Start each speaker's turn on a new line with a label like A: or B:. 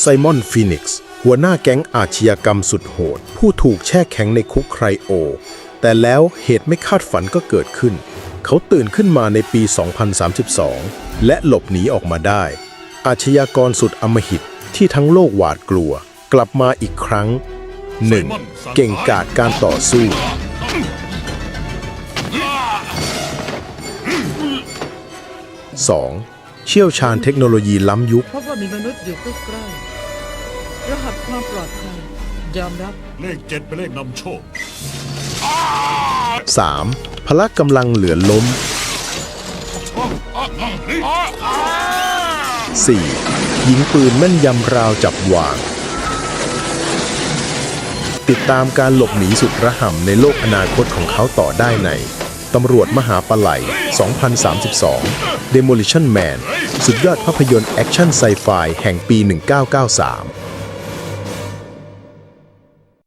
A: ไซมอนฟีนิกซ์หัวหน้าแก๊งอาชญากรรมสุดโหด ผู้ถูกแช่แข็งในคุกไครโอ แต่แล้วเหตุไม่คาดฝันก็เกิดขึ้น เขาตื่นขึ้นมาในปี 2032 และหลบหนีออกมาได้ อาชญากรสุดอำมหิตที่ทั้งโลกหวาดกลัว กลับมาอีกครั้ง 1. เก่งกาจการต่อสู้ 2. เชี่ยวชาญเทคโนโลยีล้ำยุค
B: พบว่ามีมนุษย์อยู่ใกล้ๆรหัสความปลอดภัยยอมรับ
C: เลขเจ็ดเป็นเลขนำโชค
A: 3. พละกำลังเหลือล้ม 4. ยิงปืนแม่นยำราวจับวาง ติดตามการหลบหนีสุดระห่ำในโลกอนาคตของเขาต่อได้ใน ตำรวจมหาปลาไหล2032 Demolition Man สุดยอดภาพยนตร์แอคชั่นไซไฟแห่งปี 1993